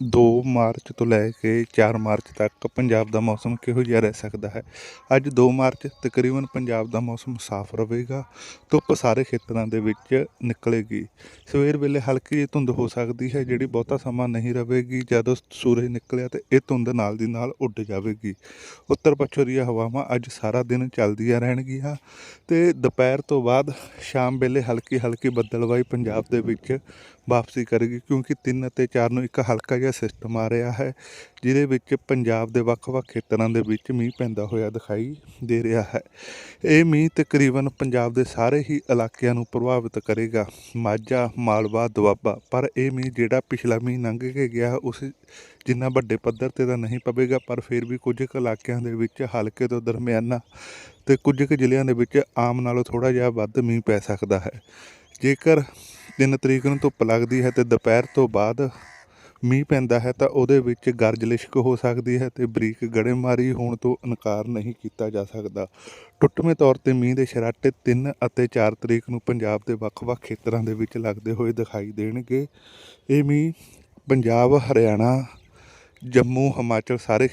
ਦੋ ਮਾਰਚ ਤੋਂ ਲੈ ਕੇ 4 ਮਾਰਚ ਤੱਕ ਪੰਜਾਬ ਦਾ ਮੌਸਮ ਕਿਹੋ ਜਿਹਾ ਰਹਿ ਸਕਦਾ ਹੈ? ਅੱਜ 2 ਮਾਰਚ, ਤਕਰੀਬਨ ਪੰਜਾਬ ਦਾ ਮੌਸਮ ਸਾਫ਼ ਰਹੇਗਾ, ਧੁੱਪ ਸਾਰੇ ਖੇਤਰਾਂ ਦੇ ਵਿੱਚ ਨਿਕਲੇਗੀ। ਸਵੇਰ ਵੇਲੇ ਹਲਕੀ ਜਿਹੀ ਧੁੰਦ ਹੋ ਸਕਦੀ ਹੈ, ਜਿਹੜੀ ਬਹੁਤਾ ਸਮਾਂ ਨਹੀਂ ਰਹੇਗੀ, ਜਦੋਂ ਸੂਰਜ ਨਿਕਲਿਆ ਤੇ ਇਹ ਧੁੰਦ ਨਾਲ ਦੀ ਨਾਲ ਉੱਡ ਜਾਵੇਗੀ। ਉੱਤਰ ਪੱਛਮੀ ਹਵਾਵਾਂ ਅੱਜ ਸਾਰਾ ਦਿਨ ਚੱਲਦੀਆਂ ਰਹਿਣਗੀਆਂ ਤੇ ਦੁਪਹਿਰ ਤੋਂ ਬਾਅਦ ਸ਼ਾਮ ਵੇਲੇ ਹਲਕੀ ਹਲਕੀ ਬੱਦਲਵਾਈ ਪੰਜਾਬ ਦੇ ਵਿੱਚ ਵਾਪਸੀ ਕਰੇਗੀ, ਕਿਉਂਕਿ 3 ਅਤੇ 4 ਨੂੰ ਇੱਕ ਹਲਕਾ ਜਿਹਾ ਸਿਸਟਮ ਆ ਰਿਹਾ ਹੈ, ਜਿਹਦੇ ਵਿੱਚ ਪੰਜਾਬ ਦੇ ਵੱਖ-ਵੱਖ ਖੇਤਰਾਂ ਦੇ ਵਿੱਚ ਮੀਂਹ ਪੈਂਦਾ ਹੋਇਆ ਦਿਖਾਈ ਦੇ ਰਿਹਾ ਹੈ। ਇਹ ਮੀਂਹ ਤਕਰੀਬਨ ਪੰਜਾਬ ਦੇ ਸਾਰੇ ਹੀ ਇਲਾਕਿਆਂ ਨੂੰ ਪ੍ਰਭਾਵਿਤ ਕਰੇਗਾ। ਮਾਝਾ, ਮਾਲਵਾ, ਦੁਆਬਾ, ਪਰ ਇਹ ਮੀਂਹ ਜਿਹੜਾ ਪਿਛਲਾ ਮੀਂਹ ਲੰਘ ਕੇ ਗਿਆ, ਉਸ ਜਿੰਨਾ ਵੱਡੇ ਪੱਧਰ ਤੇ ਤਾਂ ਨਹੀਂ ਪਵੇਗਾ, ਪਰ ਫਿਰ ਵੀ ਕੁਝ ਕੁ ਇਲਾਕਿਆਂ ਦੇ ਵਿੱਚ ਹਲਕੇ ਤੋਂ ਦਰਮਿਆਨਾ ਤੇ ਕੁਝ ਕੁ ਜ਼ਿਲ੍ਹਿਆਂ ਦੇ ਵਿੱਚ ਆਮ ਨਾਲੋਂ ਥੋੜਾ ਜਿਹਾ ਵੱਧ ਮੀਂਹ ਪੈ ਸਕਦਾ ਹੈ। ਜੇਕਰ 3 ਤਰੀਕ ਨੂੰ ਧੁੱਪ ਲੱਗਦੀ ਹੈ ਤੇ ਦੁਪਹਿਰ ਤੋਂ ਬਾਅਦ ਮੀਂਹ ਪੈਂਦਾ ਹੈ ਤਾਂ ਉਹਦੇ ਵਿੱਚ ਗਰਜ ਲਿਸ਼ਕ ਹੋ ਸਕਦੀ ਹੈ ਤੇ ਬਰੀਕ ਗੜੇਮਾਰੀ ਹੋਣ ਤੋਂ ਇਨਕਾਰ ਨਹੀਂ ਕੀਤਾ ਜਾ ਸਕਦਾ। ਟੁੱਟਵੇਂ ਤੌਰ ਤੇ ਮੀਂਹ ਦੇ ਸ਼ਰਾਟੇ 3 ਅਤੇ 4 ਤਰੀਕ ਨੂੰ ਪੰਜਾਬ ਦੇ ਵੱਖ-ਵੱਖ ਖੇਤਰਾਂ ਦੇ ਵਿੱਚ ਲੱਗਦੇ ਹੋਏ ਦਿਖਾਈ ਦੇਣਗੇ। ਇਹ ਮੀਂਹ ਪੰਜਾਬ, ਹਰਿਆਣਾ, ਜੰਮੂ, ਹਿਮਾਚਲ ਸਾਰੇ